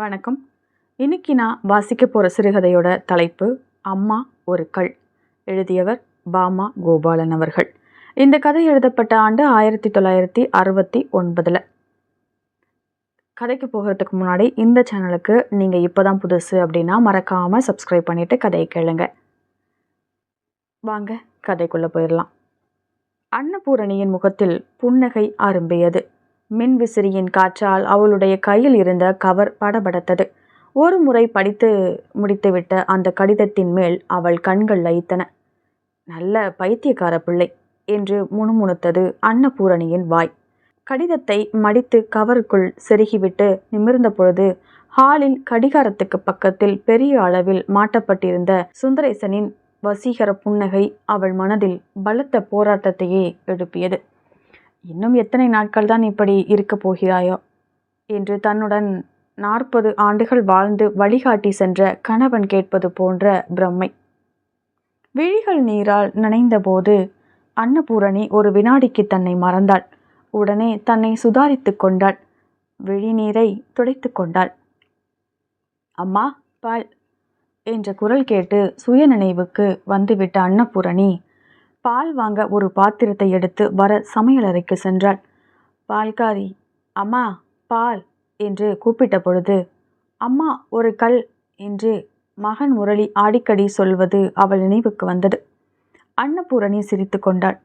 வணக்கம். இன்னைக்கு நான் வாசிக்க போகிற சிறுகதையோட தலைப்பு அம்மா ஒரு கல் எழுதியவர் பாமா கோபாலன் அவர்கள். இந்த கதை எழுதப்பட்ட ஆண்டு ஆயிரத்தி தொள்ளாயிரத்தி அறுபத்தி ஒன்பதில். கதைக்கு போகிறதுக்கு முன்னாடி இந்த சேனலுக்கு நீங்கள் இப்போ தான் புதுசு அப்படின்னா மறக்காமல் சப்ஸ்கிரைப் பண்ணிவிட்டு கதையை கேளுங்க. வாங்க கதைக்குள்ளே போயிடலாம். அன்னபூரணியின் முகத்தில் புன்னகை அரும்பியது. மின்விசிறியின் காற்றால் அவளுடைய கையில் இருந்த கவர் படபடத்தது. ஒரு முறை படித்து முடித்துவிட்ட அந்த கடிதத்தின் மேல் அவள் கண்கள் லயித்தன. நல்ல பைத்தியக்கார பிள்ளை என்று முணுமுணுத்தது அன்னபூரணியின் வாய். கடிதத்தை மடித்து கவருக்குள் செருகிவிட்டு நிமிர்ந்த பொழுது ஹாலில் கடிகாரத்துக்கு பக்கத்தில் பெரிய அளவில் மாட்டப்பட்டிருந்த சுந்தரேசனின் வசீகர புன்னகை அவள் மனதில் பலத்த போராட்டத்தையே எழுப்பியது. இன்னும் எத்தனை நாட்கள் தான் இப்படி இருக்கப் போகிறாயோ? என்று தன்னுடன் நாற்பது ஆண்டுகள் வாழ்ந்து வழிகாட்டி சென்ற கணவன் கேட்பது போன்ற பிரம்மை. விழிகள் நீரால் நனைந்தபோது அன்னபூரணி ஒரு வினாடிக்கு தன்னை மறந்தாள். உடனே தன்னை சுதாரித்து கொண்டாள். விழிநீரை துடைத்து கொண்டாள். அம்மா பால் என்ற குரல் கேட்டு சுயநினைவுக்கு வந்துவிட்ட அன்னபூரணி பால் வாங்க ஒரு பாத்திரத்தை எடுத்து வர சமையலறைக்கு சென்றாள். பால்காரி அம்மா பால் என்று கூப்பிட்ட பொழுது அம்மா ஒரு கல் என்று மகன் முரளி அடிக்கடி சொல்வது அவள் நினைவுக்கு வந்தது. அன்னபூரணி சிரித்து கொண்டாள்.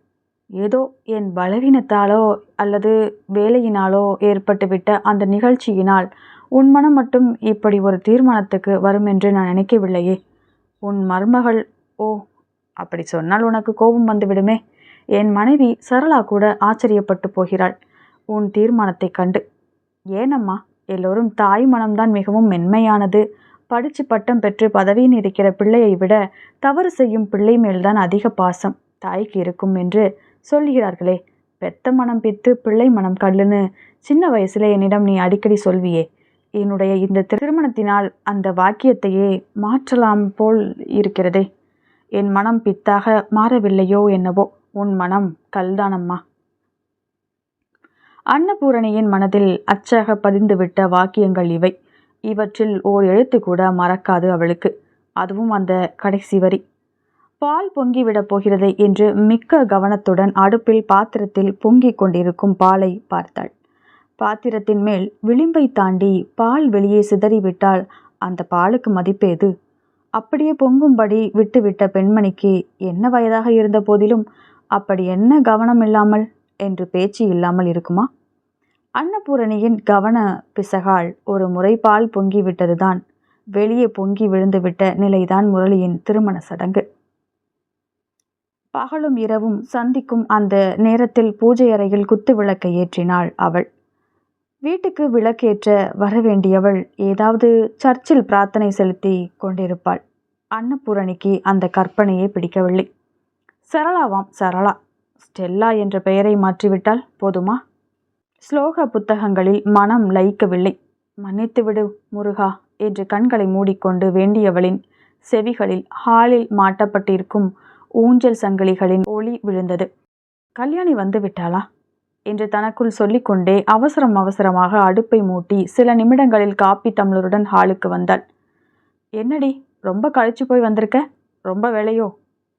ஏதோ என் பலவீனத்தாலோ அல்லது வேலையினாலோ ஏற்பட்டுவிட்ட அந்த நிகழ்ச்சியினால் உன் மனம் மட்டும் இப்படி ஒரு தீர்மானத்துக்கு வரும் என்று நான் நினைக்கவில்லையே. உன் மருமகள் ஓ அப்படி சொன்னால் உனக்கு கோபம் வந்துவிடுமே என் மனைவி சரளா கூட ஆச்சரியப்பட்டு போகிறாள். உன் தீர்மானத்தை கண்டு. ஏனம்மா எல்லோரும் தாய் மனம்தான் மிகவும் மென்மையானது. படித்து பட்டம் பெற்று பதவியில் இருக்கிற பிள்ளையை விட தவறு செய்யும் பிள்ளை மேல்தான் அதிக பாசம். தாய்க்கு இருக்கும் என்று சொல்கிறார்களே. பெத்த மனம் பித்து பிள்ளை மனம் கல்லுன்னு சின்ன வயசுல என்னிடம் நீ அடிக்கடி சொல்வியே. என்னுடைய இந்த திருமணத்தினால் அந்த வாக்கியத்தையே மாற்றலாம் போல் இருக்கிறதே. என் மனம் பித்தாக மாறவில்லையோ என்னவோ? உன் மனம் கல்தானம்மா. அன்னபூரணியின் மனதில் அச்சாக பதிந்துவிட்ட வாக்கியங்கள் இவை. இவற்றில் ஓர் எழுத்து கூட மறக்காது அவளுக்கு. அதுவும் அந்த கடைசி வரி. பால் பொங்கிவிடப் போகிறது என்று மிக்க கவனத்துடன் அடுப்பில் பாத்திரத்தில் பொங்கிக் கொண்டிருக்கும் பாலை பார்த்தாள். பாத்திரத்தின் மேல் விளிம்பை தாண்டி பால் வெளியே சிதறிவிட்டால் அந்த பாலுக்கு மதிப்பேது? அப்படியே பொங்கும்படி விட்டுவிட்ட பெண்மணிக்கு என்ன வயதாக இருந்த போதிலும் அப்படி என்ன கவனம் இல்லாமல் என்று பேச்சு இல்லாமல் இருக்குமா? அன்னபூரணியின் கவன பிசகால் ஒரு முறை பால் பொங்கி விட்டதுதான் வெளியே பொங்கி விழுந்துவிட்ட நிலைதான் முரளியின் திருமண சடங்கு. பகலும் இரவும் சந்திக்கும் அந்த நேரத்தில் பூஜை அறையில் குத்து விளக்கை ஏற்றினாள் அவள். வீட்டுக்கு விளக்கேற்ற வரவேண்டியவள் ஏதாவது சர்ச்சில் பிரார்த்தனை செலுத்தி கொண்டிருப்பாள். அன்னபூரணிக்கு அந்த கற்பனையே பிடிக்கவில்லை. சரளாவாம் சரளா. ஸ்டெல்லா என்ற பெயரை மாற்றிவிட்டால் போதுமா? ஸ்லோக புத்தகங்களில் மனம் லயிக்கவில்லை. மன்னித்துவிடு முருகா என்று கண்களை மூடிக்கொண்டு வேண்டியவளின் செவிகளில் ஹாலில் மாட்டப்பட்டிருக்கும் ஊஞ்சல் சங்கிலிகளின் ஒளி விழுந்தது. கல்யாணி வந்து விட்டாளா? என்று தனக்குள் சொல்லிக்கொண்டே அவசரம் அவசரமாக அடுப்பை மூட்டி சில நிமிடங்களில் காப்பி தமிழருடன் ஹாலுக்கு வந்தாள். என்னடி ரொம்ப கழிச்சு போய் வந்திருக்க? ரொம்ப வேலையோ?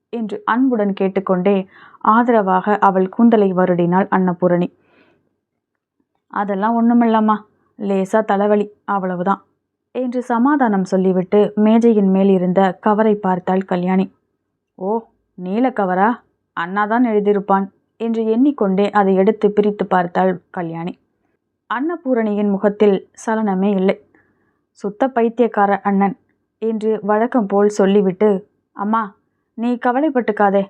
என்று அன்புடன் கேட்டுக்கொண்டே ஆதரவாக அவள் கூந்தலை வருடினாள் அன்னபூரணி. அதெல்லாம் ஒன்றுமில்லம்மா லேசா தலைவலி அவ்வளவுதான் என்று சமாதானம் சொல்லிவிட்டு மேஜையின் மேல் இருந்த கவரை பார்த்தாள் கல்யாணி. ஓ நீல கவரா அண்ணாதான் எழுதியிருப்பான். என்று எண்ணிக்கொண்டே அதை எடுத்து பிரித்து பார்த்தாள் கல்யாணி. அன்னபூரணியின் முகத்தில் சலனமே இல்லை. சுத்த பைத்தியக்கார அண்ணன் என்று வழக்கம் போல் சொல்லிவிட்டு அம்மா நீ கவலைப்பட்டுக்காதே.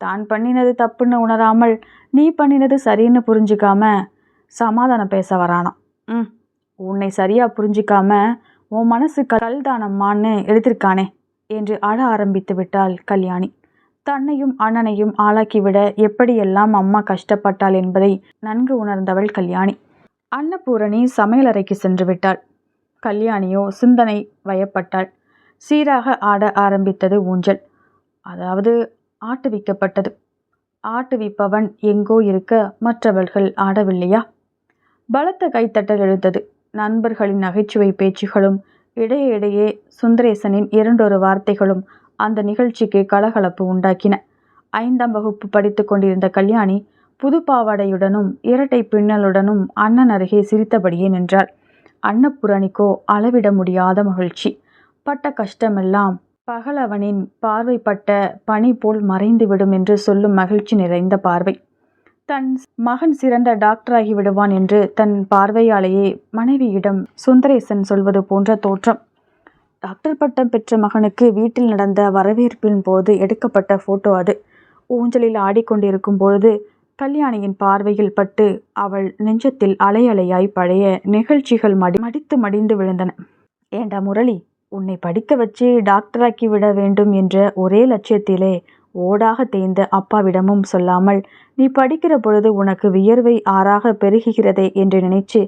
தான் பண்ணினது தப்புன்னு உணராமல் நீ பண்ணினது சரின்னு புரிஞ்சுக்காம சமாதானம் பேச வரானாம். ம் உன்னை சரியா புரிஞ்சிக்காம உன் மனசு கல்தானம்மான்னு எழுதியிருக்கானே என்று அழ ஆரம்பித்து விட்டாள் கல்யாணி. தன்னையும் அண்ணனையும் ஆளாக்கிவிட எப்படியெல்லாம் அம்மா கஷ்டப்பட்டாள் என்பதை நன்கு உணர்ந்தவள் கல்யாணி. அன்னபூரணி சமையலறைக்கு சென்று விட்டாள். கல்யாணியோ சிந்தனை வயப்பட்டாள். சீராக ஆட ஆரம்பித்தது ஊஞ்சல். அதாவது ஆட்டுவிக்கப்பட்டது ஆட்டுவிப்பவன் எங்கோ இருக்க மற்றவர்கள் ஆடவில்லையா? பலத்த கைத்தட்டல் எழுந்தது. நண்பர்களின் நகைச்சுவை பேச்சுகளும் இடையே இடையே சுந்தரேசனின் இரண்டொரு வார்த்தைகளும் அந்த நிகழ்ச்சிக்கு கலகலப்பு உண்டாக்கின. ஐந்தாம் வகுப்பு படித்து கொண்டிருந்த கல்யாணி புது பாவாடையுடனும் இரட்டை பின்னலுடனும் அண்ணன் அருகே சிரித்தபடியே நின்றாள். அன்னபூரணிக்கோ அளவிட முடியாத மகிழ்ச்சி. பட்ட கஷ்டமெல்லாம் பகலவனின் பார்வைப்பட்ட பனி போல் மறைந்துவிடும் என்று சொல்லும் மகிழ்ச்சி நிறைந்த பார்வை. தன் மகன் சிறந்த டாக்டராகி விடுவான் என்று தன் பார்வையாலேயே மனைவியிடம் சுந்தரேசன் சொல்வது போன்ற தோற்றம். டாக்டர் பட்டம் பெற்ற மகனுக்கு வீட்டில் நடந்த வரவேற்பின் போது எடுக்கப்பட்ட போட்டோ அது. ஊஞ்சலில் ஆடிக்கொண்டிருக்கும் பொழுது கல்யாணியின் பார்வையில் பட்டு அவள் நெஞ்சத்தில் அலை அலையாய் பழைய நிகழ்ச்சிகள் மடி மடித்து மடிந்து விழுந்தன. ஏண்டா முரளி உன்னை படிக்க வச்சு டாக்டராக்கி விட வேண்டும் என்ற ஒரே லட்சியத்திலே ஓடாக தேய்ந்த அப்பாவிடமும் சொல்லாமல் நீ படிக்கிற பொழுது உனக்கு வியர்வை ஆறாக பெருகுகிறதே என்று நினைச்சு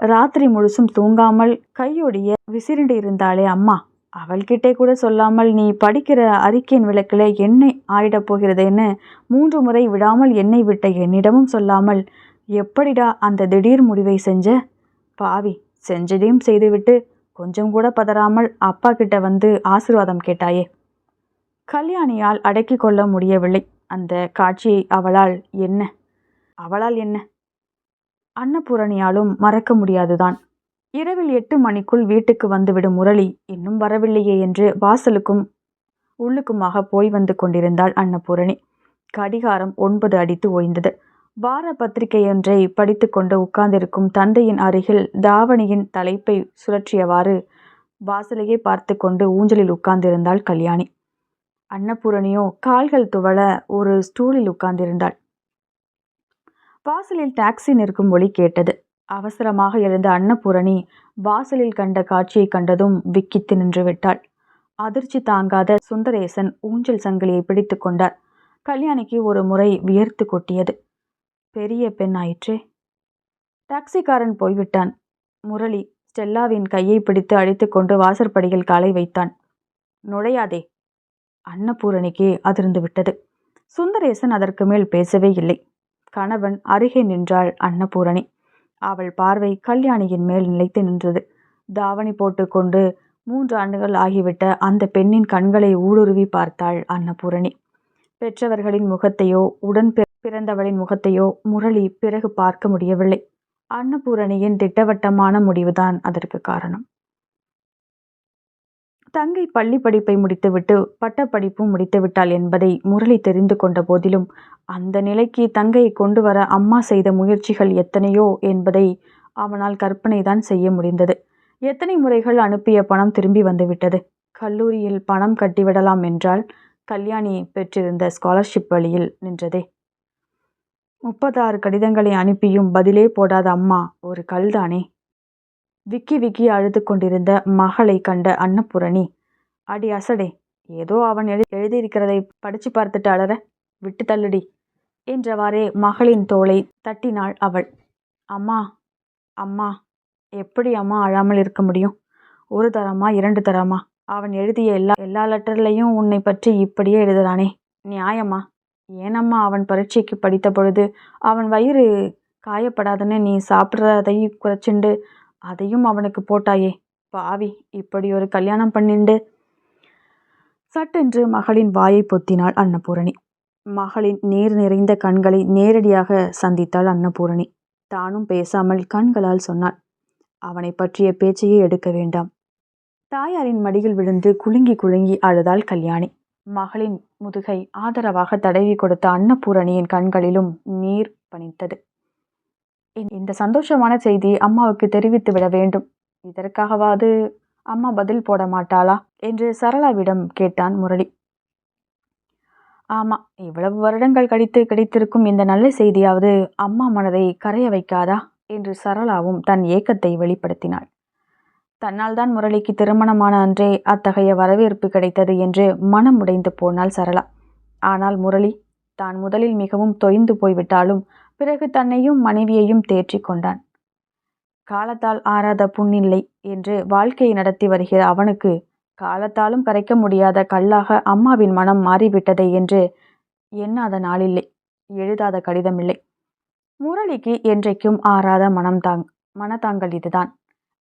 ராத்திரி முழுசும் தூங்காமல் கையொடிய விசிறிண்டு இருந்தாளே அம்மா. அவள்கிட்டே கூட சொல்லாமல் நீ படிக்கிற அறிக்கையின் விளக்கில் என்னை ஆயிடப் போகிறதேன்னு மூன்று முறை விடாமல் என்னை விட்ட என்னிடமும் சொல்லாமல் எப்படிடா அந்த திடீர் முடிவை செஞ்ச? பாவி செஞ்சதையும் செய்துவிட்டு கொஞ்சம் கூட பதறாமல் அப்பா கிட்ட வந்து ஆசிர்வாதம் கேட்டாயே. கல்யாணியால் அடக்கி கொள்ள முடியவில்லை. அந்த காட்சியை அவளால் என்ன? அவளால் என்ன? அன்னபூரணியாலும் மறக்க முடியாதுதான். இரவில் எட்டு மணிக்குள் வீட்டுக்கு வந்துவிடும் முரளி இன்னும் வரவில்லையே என்று வாசலுக்கும் உள்ளுக்குமாக போய் வந்து கொண்டிருந்தாள் அன்னபூரணி. கடிகாரம் ஒன்பது அடித்து ஓய்ந்தது. வார பத்திரிகையொன்றை படித்து கொண்டு உட்கார்ந்திருக்கும் தந்தையின் அருகில் தாவணியின் தலைப்பை சுழற்றியவாறு வாசலையே பார்த்து கொண்டு ஊஞ்சலில் உட்கார்ந்திருந்தாள் கல்யாணி. அன்னபூரணியோ கால்கள் துவள ஒரு ஸ்டூலில் உட்கார்ந்திருந்தாள். வாசலில் டாக்ஸி நிற்கும் ஒளி கேட்டது. அவசரமாக எழுந்த அன்னபூரணி வாசலில் கண்ட காட்சியை கண்டதும் விக்கித்து நின்று விட்டாள் அதிர்ச்சி தாங்காத சுந்தரேசன் ஊஞ்சல் சங்கிலியை பிடித்து கொண்டார். கல்யாணிக்கு ஒரு முறை வியர்த்து கொட்டியது. பெரிய பெண் ஆயிற்றே. டாக்ஸிக்காரன் போய்விட்டான். முரளி ஸ்டெல்லாவின் கையை பிடித்து அடித்துக்கொண்டு வாசற்படியில் காலை வைத்தான். நுழையாதே. அன்னபூரணிக்கு அதிர்ந்து விட்டது. சுந்தரேசன் அதற்கு மேல் பேசவே இல்லை. கணவன் அருகே நின்றாள் அன்னபூரணி. அவள் பார்வை கல்யாணியின் மேல் நிலைத்து நின்றது. தாவணி போட்டுக்கொண்டு மூன்று ஆண்டுகள் ஆகிவிட்ட அந்த பெண்ணின் கண்களை ஊடுருவி பார்த்தாள் அன்னபூரணி. பெற்றவர்களின் முகத்தையோ உடன் பிறந்தவளின் முகத்தையோ முரளி பிறகு பார்க்க முடியவில்லை. அன்னபூரணியின் திட்டவட்டமான முடிவுதான் அதற்கு காரணம். தங்கை பள்ளி படிப்பை முடித்துவிட்டு பட்டப்படிப்பும் முடித்துவிட்டாள் என்பதை முரளி தெரிந்து கொண்ட போதிலும் அந்த நிலைக்கு தங்கையை கொண்டு வர அம்மா செய்த முயற்சிகள் எத்தனையோ என்பதை அவனால் கற்பனைதான் செய்ய முடிந்தது. எத்தனை முறைகள் அனுப்பிய பணம் திரும்பி வந்துவிட்டது? கல்லூரியில் பணம் கட்டிவிடலாம் என்றால் கல்யாணி பெற்றிருந்த ஸ்காலர்ஷிப் வழியில் நின்றதே. முப்பத்தாறு கடிதங்களை அனுப்பியும் பதிலே போடாத அம்மா ஒரு கல்தானே. விக்கி விக்கி அழுது கொண்டிருந்த மகளை கண்ட அன்னபூரணி அடி அசடே ஏதோ அவன் எழு எழுதியிருக்கிறதை படிச்சு பார்த்துட்டு அலற விட்டு தள்ளுடி என்றவாறே மகளின் தோளை தட்டினாள் அவள். அம்மா அம்மா எப்படி அம்மா அழாமல் இருக்க முடியும்? ஒரு தரமா இரண்டு தரமா? அவன் எழுதிய எல்லா எல்லா லெட்டர்லையும் உன்னை பற்றி இப்படியே எழுதுறானே நியாயமா? ஏனம்மா அவன் பரீட்சைக்கு படித்த பொழுது அவன் வயிறு காயப்படாதுன்னு நீ சாப்பிட்றதையும் குறைச்சிண்டு அதையும் அவனுக்கு போட்டாயே. பாவி இப்படி ஒரு கல்யாணம் பண்ணிண்டு. சட்டென்று மகளின் வாயை பொத்தினாள் அன்னபூரணி. மகளின் நீர் நிறைந்த கண்களை நேரடியாக சந்தித்தாள் அன்னபூரணி. தானும் பேசாமல் கண்களால் சொன்னாள் அவனை பற்றிய பேச்சையே எடுக்க வேண்டாம். தாயாரின் மடியில் விழுந்து குலுங்கி குலுங்கி அழுதாள் கல்யாணி. மகளின் முதுகை ஆதரவாக தடவி கொடுத்த அன்னபூரணியின் கண்களிலும் நீர் பணித்தது இந்த சந்தோஷமான செய்தி அம்மாவுக்கு தெரிவித்து விட வேண்டும். இதற்காகவாது அம்மா பதில் போட மாட்டாளா? என்று சரளாவிடம் கேட்டான் முரளி. ஆமா இவ்வளவு வருடங்கள் கழித்து கிடைத்திருக்கும் இந்த நல்ல செய்தியாவது அம்மா மனதை கரைய வைக்காதா? என்று சரளாவும் தன் ஏக்கத்தை வெளிப்படுத்தினாள். தன்னால் தான் முரளிக்கு திருமணமான அன்றே அத்தகைய வரவேற்பு கிடைத்தது என்று மனம் உடைந்து போனாள் சரளா. ஆனால் முரளி தான் முதலில் மிகவும் தொய்ந்து போய்விட்டாலும் பிறகு தன்னையும் மனைவியையும் தேற்றி கொண்டான். காலத்தால் ஆறாத புண்ணில்லை என்று வாழ்க்கையை நடத்தி வருகிற அவனுக்கு காலத்தாலும் கரைக்க முடியாத கல்லாக அம்மாவின் மனம் மாறிவிட்டதே என்று எண்ணாத நாளில்லை எழுதாத கடிதமில்லை. முரளிக்கு என்றைக்கும் ஆறாத மனம்தாங் மனதாங்கள் இதுதான்.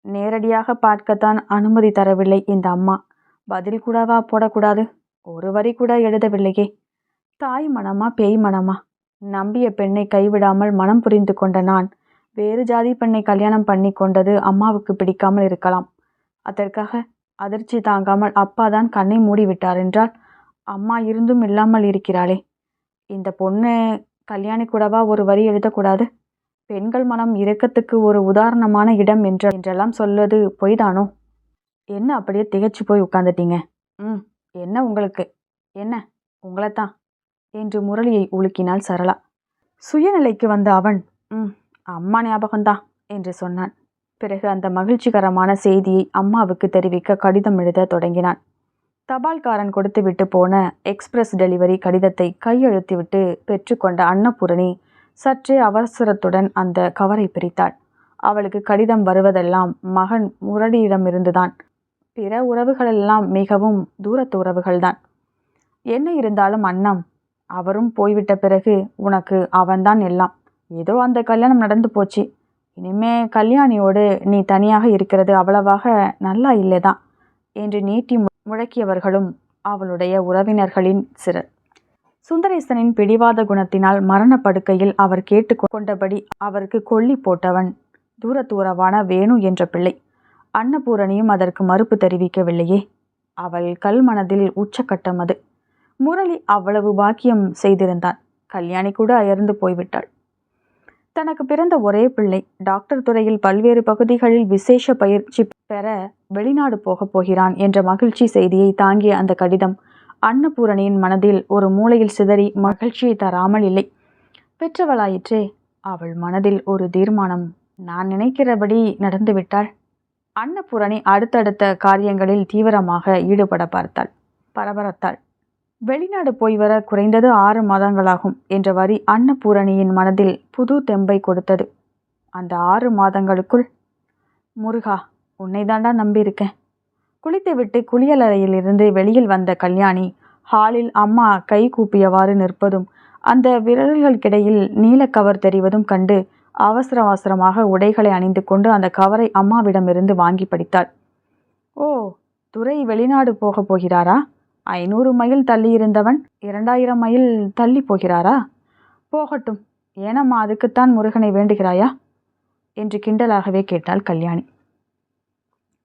நேரடியாக பார்க்கத்தான் அனுமதி தரவில்லை இந்த அம்மா. பதில் கூடவா போடக்கூடாது? ஒரு வரி கூட எழுதவில்லையே. தாய் மனமா பேய் மனமா? நம்பிய பெண்ணை கைவிடாமல் மனம் புரிந்து கொண்ட நான் வேறு ஜாதி பெண்ணை கல்யாணம் பண்ணி கொண்டது அம்மாவுக்கு பிடிக்காமல் இருக்கலாம். அதற்காக அதிர்ச்சி தாங்காமல் அப்பா தான் கண்ணை மூடிவிட்டார் என்றால் அம்மா இருந்தும் இல்லாமல் இருக்கிறாளே. இந்த பொண்ணு கல்யாணி கூடவா ஒரு வரி எழுதக்கூடாது? பெண்கள் மனம் இரக்கத்துக்கு ஒரு உதாரணமான இடம் என்ற என்றெல்லாம் சொல்வது பொய்தானோ? என்ன அப்படியே திகைச்சு போய் உட்காந்துட்டீங்க ம் என்ன உங்களுக்கு? என்ன? உங்களைத்தான். என்று முரளியை உலுக்கினாள் சரளா. சுயநிலைக்கு வந்த அவன். ம் அம்மா ஞாபகம்தான் என்று சொன்னான். பிறகு அந்த மகிழ்ச்சிகரமான செய்தியை அம்மாவுக்கு தெரிவிக்க கடிதம் எழுத தொடங்கினான். தபால்காரன் கொடுத்துவிட்டு போன எக்ஸ்பிரஸ் டெலிவரி கடிதத்தை கையெழுத்திவிட்டு பெற்றுக்கொண்ட அன்னபூரணி சற்றே அவசரத்துடன் அந்த கவரை பிரித்தாள். அவளுக்கு கடிதம் வருவதெல்லாம் மகன் முரளியிடமிருந்துதான். பிற உறவுகளெல்லாம் மிகவும் தூரத்து உறவுகள்தான். என்ன இருந்தாலும் அண்ணம் அவரும் போய்விட்ட பிறகு உனக்கு அவன்தான் எல்லாம். ஏதோ அந்த கல்யாணம் நடந்து போச்சு. இனிமே கல்யாணியோடு நீ தனியாக இருக்கிறது அவ்வளவாக நல்லா இல்லைதான் என்று நீட்டி முழக்கியவர்களும் அவளுடைய உறவினர்களின் சிறர் சுந்தரேசனின் பிடிவாத குணத்தினால் மரணப்படுக்கையில் அவர் கேட்டு கொண்டபடி அவருக்கு கொல்லி போட்டவன் தூர தூரவான வேணு என்ற பிள்ளை. அன்னபூரணியும் அதற்கு மறுப்பு தெரிவிக்கவில்லையே. அவள் கல்மனதில் உச்சக்கட்டம் அது. முரளி அவ்வளவு பாக்கியம் செய்திருந்தான். கல்யாணி கூட அயர்ந்து போய்விட்டாள். தனக்கு பிறந்த ஒரே பிள்ளை டாக்டர் துறையில் பல்வேறு பகுதிகளில் விசேஷ பயிற்சி பெற வெளிநாடு போகப் போகிறான் என்ற மகிழ்ச்சி செய்தியை தாங்கிய அந்த கடிதம் அன்னபூரணியின் மனதில் ஒரு மூலையில் சிதறி மகிழ்ச்சியை தராமல் இல்லை. பெற்றவளாயிற்றே அவள் மனதில் ஒரு தீர்மானம். நான் நினைக்கிறபடி நடந்துவிட்டாள் அன்னபூரணி அடுத்தடுத்த காரியங்களில் தீவிரமாக ஈடுபட பார்த்தாள். பரபரத்தாள். வெளிநாடு போய் வர குறைந்தது ஆறு மாதங்களாகும் என்ற வரி அன்னபூரணியின் மனதில் புது தெம்பை கொடுத்தது. அந்த ஆறு மாதங்களுக்குள் முருகா உன்னை தாண்டா நம்பியிருக்கேன். குளித்துவிட்டு குளியலறையிலிருந்து வெளியில் வந்த கல்யாணி ஹாலில் அம்மா கை கூப்பியவாறு நிற்பதும் அந்த விரல்களுக்கிடையில் நீலக்கவர் தெரிவதும் கண்டு அவசர அவசரமாக உடைகளை அணிந்து கொண்டு அந்த கவரை அம்மாவிடமிருந்து வாங்கி படித்தாள். ஓ துறை வெளிநாடு போகப் போகிறாரா? ஐநூறு மைல் தள்ளி இருந்தவன் இரண்டாயிரம் மைல் தள்ளி போகிறாரா? போகட்டும் ஏனம்மா அதுக்குத்தான் முருகனை வேண்டுகிறாயா? என்று கிண்டலாகவே கேட்டாள் கல்யாணி.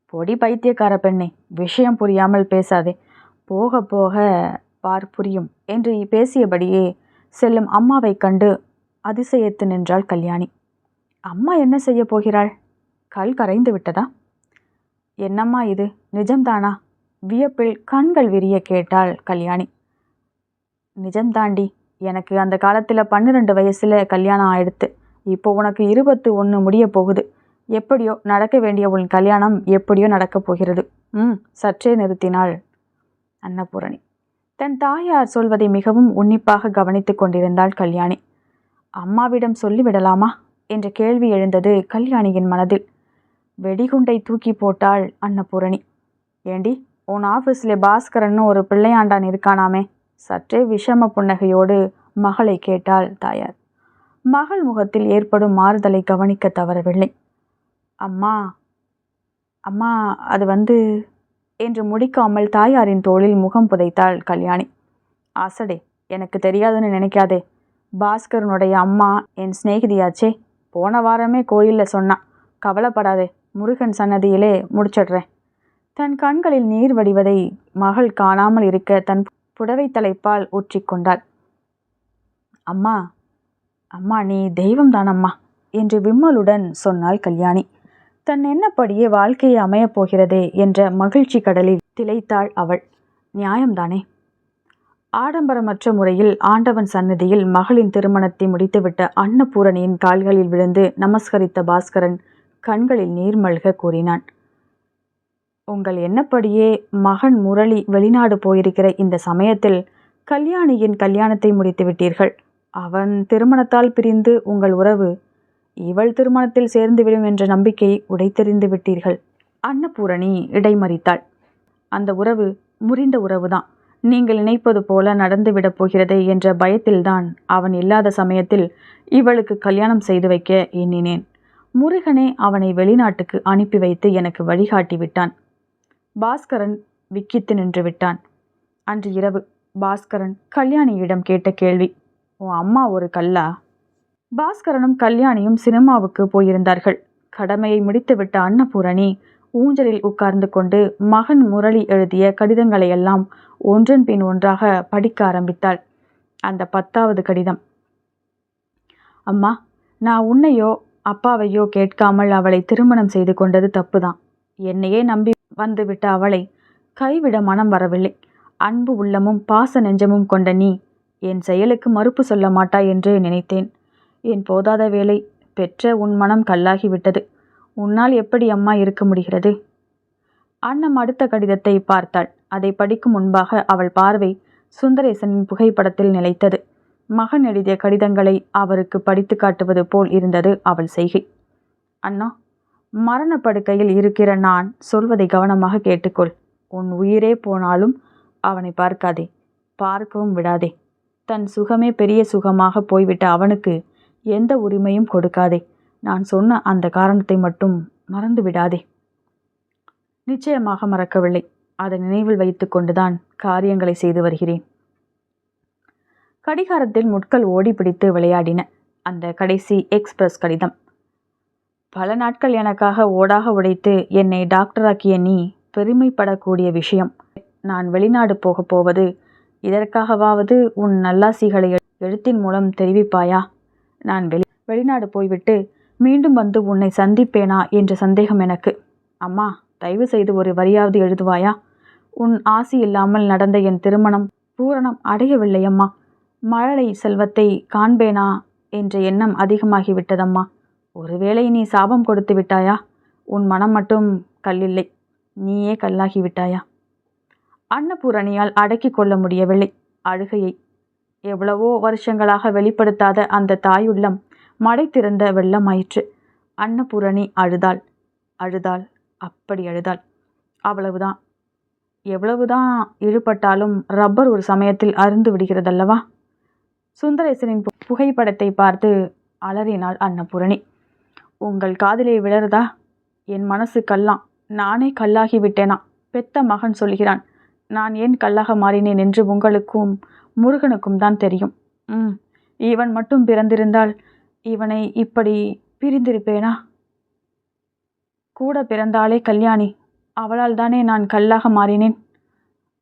பொடி பைத்தியக்கார பெண்ணே விஷயம் புரியாமல் பேசாதே. போக போக பார் புரியும் என்று பேசியபடியே செல்லும் அம்மாவைக் கண்டு அதிசயத்து நின்றாள் கல்யாணி. அம்மா என்ன செய்ய போகிறாள்? கல் கரைந்து விட்டதா? என்னம்மா இது? நிஜம்தானா? வியப்பில் கண்கள் விரிய கேட்டாள் கல்யாணி. நிஜம்தாண்டி எனக்கு அந்த காலத்தில் பன்னிரெண்டு வயசில் கல்யாணம் ஆயிடுத்து. இப்போ உனக்கு இருபத்து ஒன்று முடிய போகுது. எப்படியோ நடக்க வேண்டிய உன் கல்யாணம் எப்படியோ நடக்கப் போகிறது. ம் சற்றே நிறுத்தினாள் அன்னபூரணி. தன் தாயார் சொல்வதை மிகவும் உன்னிப்பாக கவனித்து கொண்டிருந்தாள் கல்யாணி. அம்மாவிடம் சொல்லிவிடலாமா? என்ற கேள்வி எழுந்தது கல்யாணியின் மனதில். வெடிகுண்டை தூக்கி போட்டாள் அன்னபூரணி. ஏண்டி உன் ஆஃபீஸில் பாஸ்கரன்னு ஒரு பிள்ளையாண்டான் இருக்கானாமே. சற்றே விஷம புன்னகையோடு மகளை கேட்டாள் தாயார். மகள் முகத்தில் ஏற்படும் மாறுதலை கவனிக்க தவறவில்லை. அம்மா அம்மா அது வந்து என்று முடிக்காமல் தாயாரின் தோளில் முகம் புதைத்தாள் கல்யாணி. ஆசடே எனக்கு தெரியாதுன்னு நினைக்காதே. பாஸ்கரனுடைய அம்மா என் சிநேகிதியாச்சே. போன வாரமே கோயிலில் சொன்னான். கவலைப்படாதே முருகன் சன்னதியிலே முடிச்சிடுறேன். தன் கண்களில் நீர் வடிவதை மகள் காணாமல் இருக்க தன் புடவை தலைப்பால் ஊற்றிக்கொண்டாள் அம்மா அம்மா நீ தெய்வம்தானம்மா என்று விம்மலுடன் சொன்னாள் கல்யாணி. தன் என்னப்படியே வாழ்க்கையை அமையப் போகிறதே என்ற மகிழ்ச்சி கடலில் திளைத்தாள் அவள். நியாயம்தானே. ஆடம்பரமற்ற முறையில் ஆண்டவன் சன்னதியில் மகளின் திருமணத்தை முடித்துவிட்ட அன்னபூரணியின் கால்களில் விழுந்து நமஸ்கரித்த பாஸ்கரன் கண்களில் நீர்மல்க கூறினான். உங்கள் எண்ணப்படியே மகன் முரளி வெளிநாடு போயிருக்கிற இந்த சமயத்தில் கல்யாணியின் கல்யாணத்தை முடித்து விட்டீர்கள். அவன் திருமணத்தால் பிரிந்து உங்கள் உறவு இவள் திருமணத்தில் சேர்ந்துவிடும் என்ற நம்பிக்கையை உடைத்தெறிந்து விட்டீர்கள். அன்னபூரணி இடைமறித்தாள். அந்த உறவு முறிந்த உறவுதான். நீங்கள் நினைப்பது போல நடந்துவிடப் போகிறதே என்ற பயத்தில்தான் அவன் இல்லாத சமயத்தில் இவளுக்கு கல்யாணம் செய்து வைக்க எண்ணினேன். முருகனே அவனை வெளிநாட்டுக்கு அனுப்பி வைத்து எனக்கு வழிகாட்டி விட்டான். பாஸ்கரன் விக்கித்து நின்று விட்டான். அன்று இரவு பாஸ்கரன் கல்யாணியிடம் கேட்ட கேள்வி உன் அம்மா ஒரு கல்லா? பாஸ்கரனும் கல்யாணியும் சினிமாவுக்கு போயிருந்தார்கள். கடமையை முடித்துவிட்ட அன்னபூரணி ஊஞ்சலில் உட்கார்ந்து கொண்டு மகன் முரளி எழுதிய கடிதங்களையெல்லாம் ஒன்றன் பின் ஒன்றாக படிக்க ஆரம்பித்தாள். அந்த பத்தாவது கடிதம் அம்மா நான் உன்னையோ அப்பாவையோ கேட்காமல் அவளை திருமணம் செய்து கொண்டது தப்புதான். என்னையே நம்பி வந்துவிட்ட அவளை கைவிட மனம் வரவில்லை. அன்பு உள்ளமும் பாச நெஞ்சமும் கொண்ட நீ என் செயலுக்கு மறுப்பு சொல்ல மாட்டாய் என்று நினைத்தேன். என் போதாத வேலை பெற்ற உன் மனம் கல்லாகிவிட்டது. உன்னால் எப்படி அம்மா இருக்க முடிகிறது? அன்னம் அடுத்த கடிதத்தை பார்த்தாள். அதை படிக்கும் முன்பாக அவள் பார்வை சுந்தரேசனின் புகைப்படத்தில் நிலைத்தது. மகன் எழுதிய கடிதங்களை அவருக்கு படித்து காட்டுவது போல் இருந்தது அவள் செய்கை. அண்ணா மரணப்படுக்கையில் இருக்கிற நான் சொல்வதை கவனமாக கேட்டுக்கொள். உன் உயிரே போனாலும் அவனை பார்க்காதே. பார்க்கவும் விடாதே. தன் சுகமே பெரிய சுகமாக போய்விட்ட அவனுக்கு எந்த உரிமையும் கொடுக்காதே. நான் சொன்ன அந்த காரணத்தை மட்டும் மறந்து விடாதே. நிச்சயமாக மறக்கவில்லை. அதை நினைவில் வைத்து கொண்டுதான் காரியங்களை செய்து வருகிறேன். கடிகாரத்தில் முட்கள் ஓடி பிடித்து விளையாடின. அந்த கடைசி எக்ஸ்பிரஸ் கடிதம். பல நாட்கள் எனக்காக ஓடாக உடைத்து என்னை டாக்டராக்கிய நீ பெருமைப்படக்கூடிய விஷயம். நான் வெளிநாடு போகப் போவது இதற்காகவாவது உன் நல்லாசிகளை எழுத்தின் மூலம் தெரிவிப்பாயா? நான் வெளி வெளிநாடு போய்விட்டு மீண்டும் வந்து உன்னை சந்திப்பேனா என்ற சந்தேகம் எனக்கு. அம்மா தயவு செய்து ஒரு வரியாவது எழுதுவாயா? உன் ஆசி இல்லாமல் நடந்த என் திருமணம் பூரணம் அடையவில்லையம்மா. மழலை செல்வத்தை காண்பேனா? என்ற எண்ணம் அதிகமாகிவிட்டதம்மா. ஒருவேளை நீ சாபம் கொடுத்து விட்டாயா? உன் மனம் மட்டும் கல்லில்லை. நீயே கல்லாகி விட்டாயா? அன்னபூரணியால் அடக்கி கொள்ள முடியவில்லை. அழுகையை எவ்வளவோ வருஷங்களாக வெளிப்படுத்தாத அந்த தாயுள்ளம் மடை திறந்த வெள்ளமாயிற்று அன்னபூரணி அழுதாள். அழுதாள். அப்படி அழுதாள். அவ்வளவுதான். எவ்வளவுதான் இழுபட்டாலும் ரப்பர் ஒரு சமயத்தில் அருந்து விடுகிறதல்லவா? சுந்தரேசனின் பு- புகைப்படத்தை பார்த்து அலறினாள் அன்னபூரணி. உங்கள் காதிலே விழறதா? என் மனசு கல்லாம். நானே கல்லாகி விட்டேனா? பெத்த மகன் சொல்கிறான். நான் ஏன் கல்லாக மாறினேன் என்று உங்களுக்கும் முருகனுக்கும் தான் தெரியும். ம் இவன் மட்டும் பிறந்திருந்தால் இவனை இப்படி பிரிந்திருப்பேனா? கூட பிறந்தாளே கல்யாணி. அவளால் தானே நான் கல்லாக மாறினேன்.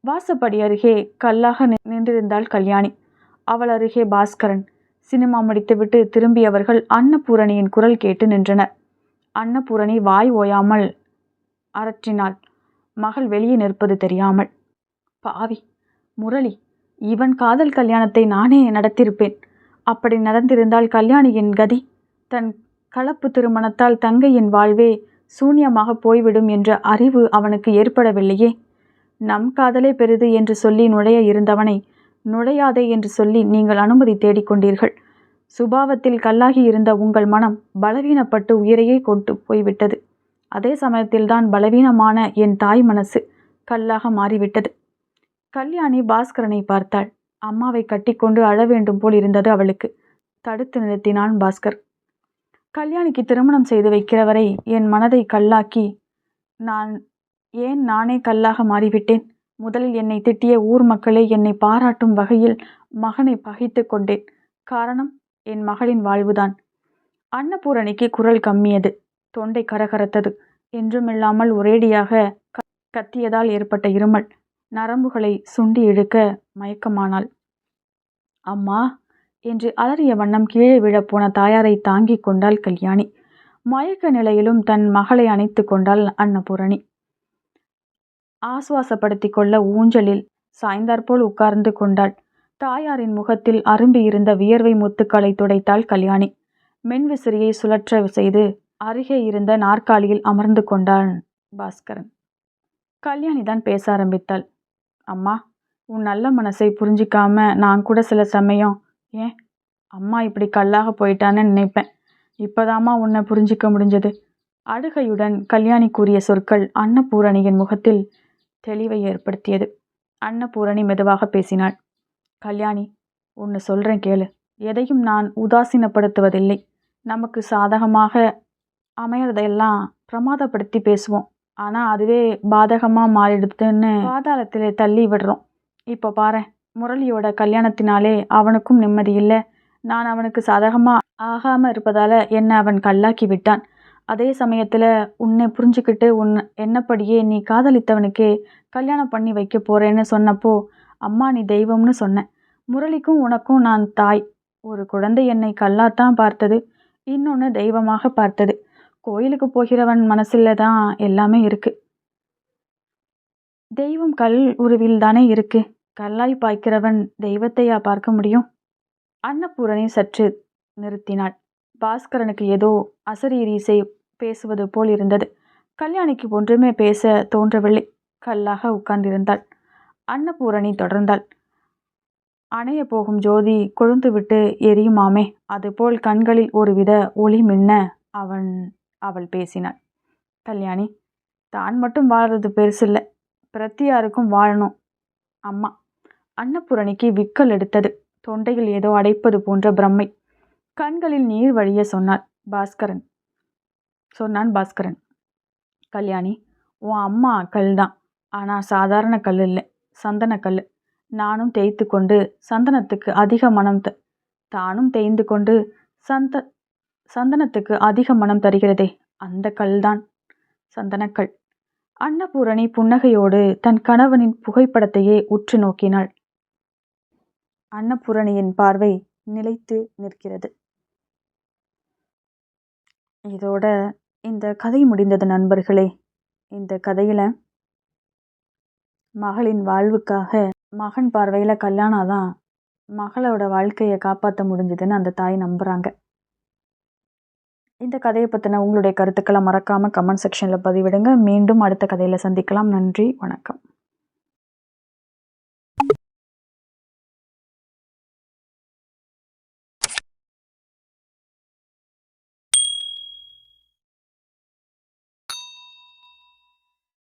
வாசப்படி அருகே கல்லாக நி- நின்றிருந்தாள் கல்யாணி. அவள் அருகே பாஸ்கரன். சினிமா முடித்துவிட்டு திரும்பியவர்கள் அன்னபூரணியின் குரல் கேட்டு நின்றனர். அன்னபூரணி வாய் ஓயாமல் அரற்றினாள். மகள் வெளியே நிற்பது தெரியாமல் பாவி முரளி இவன் காதல் கல்யாணத்தை நானே நடத்தியிருப்பேன். அப்படி நடந்திருந்தால் கல்யாணியின் கதி தன் கலப்பு திருமணத்தால் தங்கையின் வாழ்வே சூன்யமாக போய்விடும் என்ற அறிவு அவனுக்கு ஏற்படவில்லையே. நம் காதலே பெரிது என்று சொல்லி நுழைய இருந்தவனை நுழையாதே என்று சொல்லி நீங்கள் அனுமதி தேடிக்கொண்டீர்கள். சுபாவத்தில் கல்லாகி இருந்த உங்கள் மனம் பலவீனப்பட்டு உயிரையே கொண்டு போய்விட்டது. அதே சமயத்தில்தான் பலவீனமான என் தாய் மனசு கல்லாக மாறிவிட்டது. கல்யாணி பாஸ்கரனை பார்த்தாள். அம்மாவை கட்டிக்கொண்டு அழ வேண்டும் போல் இருந்தது அவளுக்கு. தடுத்து நிறுத்தினான் பாஸ்கர். கல்யாணிக்கு திருமணம் செய்து வைக்கிறவரை என் மனதை கல்லாக்கி நான் ஏன் நானே கல்லாக மாறிவிட்டேன்? முதலில் என்னை திட்டிய ஊர் மக்களே என்னை பாராட்டும் வகையில் மகனை பகைத்து கொண்டேன். காரணம் என் மகளின் வாழ்வுதான். அன்னபூரணிக்கு குரல் கம்மியது. தொண்டை கரகரத்தது. என்றுமில்லாமல் ஒரேடியாக க- கத்தியதால் ஏற்பட்ட இருமல். நரம்புகளை சுண்டி இழுக்க மயக்கமானாள். அம்மா! என்று அலறிய வண்ணம் கீழே விழப்போன தாயாரை தாங்கிக் கொண்டாள் கல்யாணி. மயக்க நிலையிலும் தன் மகளை அணைத்து கொண்டாள் அன்னபூரணி. ஆசுவாசப்படுத்திக் கொள்ள ஊஞ்சலில் சாய்ந்தாற்போல் உட்கார்ந்து கொண்டாள். தாயாரின் முகத்தில் அரும்பி இருந்த வியர்வை முத்துக்களை துடைத்தாள் கல்யாணி. மென்விசிறியை சுழற்ற செய்து அருகே இருந்த நாற்காலியில் அமர்ந்து கொண்டான் பாஸ்கரன். கல்யாணி தான் பேச ஆரம்பித்தாள். அம்மா உன் நல்ல மனசை புரிஞ்சிக்காம நான் கூட சில சமயம் ஏன் அம்மா இப்படி கல்லாக போயிட்டான்னு நினைப்பேன். இப்போதாம்மா உன்னை புரிஞ்சிக்க முடிஞ்சது. அழுகையுடன் கல்யாணி கூறிய சொற்கள் அன்னபூரணியின் முகத்தில் தெளிவை ஏற்படுத்தியது. அன்னபூரணி மெதுவாக பேசினாள். கல்யாணி ஒன்று சொல்கிறேன் கேளு. எதையும் நான் உதாசீனப்படுத்துவதில்லை. நமக்கு சாதகமாக அமையறதையெல்லாம் பிரமாதப்படுத்தி பேசுவோம். ஆனால் அதுவே பாதகமாக மாறிடுதுன்னு பாதாளத்தில் தள்ளி விடுறோம். இப்போ பாரு முரளியோட கல்யாணத்தினாலே அவனுக்கும் நிம்மதி இல்லை. நான் அவனுக்கு சாதகமாக ஆகாமல் இருப்பதால் என்னை அவன் கல்லாக்கி விட்டான். அதே சமயத்தில் உன்னை புரிஞ்சுக்கிட்டு உன் என்னப்படியே நீ காதலித்தவனுக்கே கல்யாணம் பண்ணி வைக்க போகிறேன்னு சொன்னப்போ அம்மா நீ தெய்வம்னு சொன்னேன் முரளிக்கும் உனக்கும் நான் தாய். ஒரு குழந்தை என்னை கல்லாத்தான் பார்த்தது இன்னொன்று தெய்வமாக பார்த்தது. கோயிலுக்கு போகிறவன் மனசில் தான் எல்லாமே இருக்குது தெய்வம் கல் உருவில் தானே இருக்குது கல்லாய் பாய்க்கிறவன் தெய்வத்தையா பார்க்க முடியும்? அன்னபூரணி சற்று நிறுத்தினாள். பாஸ்கரனுக்கு ஏதோ அசரீரீசை பேசுவது போல் இருந்தது. கல்யாணிக்கு ஒன்றுமே பேச தோன்றவில்லை. கல்லாக உட்கார்ந்திருந்தாள். அன்னபூரணி தொடர்ந்தாள். அணைய போகும் ஜோதி கொழுந்துவிட்டு எரியுமாமே? அதுபோல் கண்களில் ஒருவித ஒளி மின்ன அவன் அவள் பேசினாள். கல்யாணி தான் மட்டும் வாழ்றது பெருசில்லை பிரத்தியாருக்கும் வாழணும். அம்மா அன்னபூரணிக்கு விக்கல் எடுத்தது. தொண்டையில் ஏதோ அடைப்பது போன்ற பிரம்மை. கண்களில் நீர் வழிய சொன்னாள் பாஸ்கரன். சொன்னான் பாஸ்கரன். கல்யாணி உன் அம்மா கல் தான் ஆனால் சாதாரண கல் இல்லை. சந்தன கல். நானும் தேய்த்து கொண்டு சந்தனத்துக்கு அதிக மனம் த தானும் தேய்ந்து கொண்டு சந்த சந்தனத்துக்கு அதிக மனம் தருகிறதே அந்த கல் தான் சந்தனக்கல் அன்னபூரணி புன்னகையோடு தன் கணவனின் புகைப்படத்தையே உற்று நோக்கினாள். அன்னபூரணியின் பார்வை நிலைத்து நிற்கிறது. இதோட இந்த கதை முடிந்தது நண்பர்களே. இந்த கதையில் மகளின் வாழ்வுக்காக மகன் பார்வையில் கல்யாணம் தான் மகளோட வாழ்க்கையை காப்பாற்ற முடிஞ்சதுன்னு அந்த தாய் நம்புகிறாங்க இந்த கதையை பற்றின உங்களுடைய கருத்துக்களை மறக்காமல் கமெண்ட் செக்ஷனில் பதிவிடுங்க. மீண்டும் அடுத்த கதையில் சந்திக்கலாம். நன்றி வணக்கம்.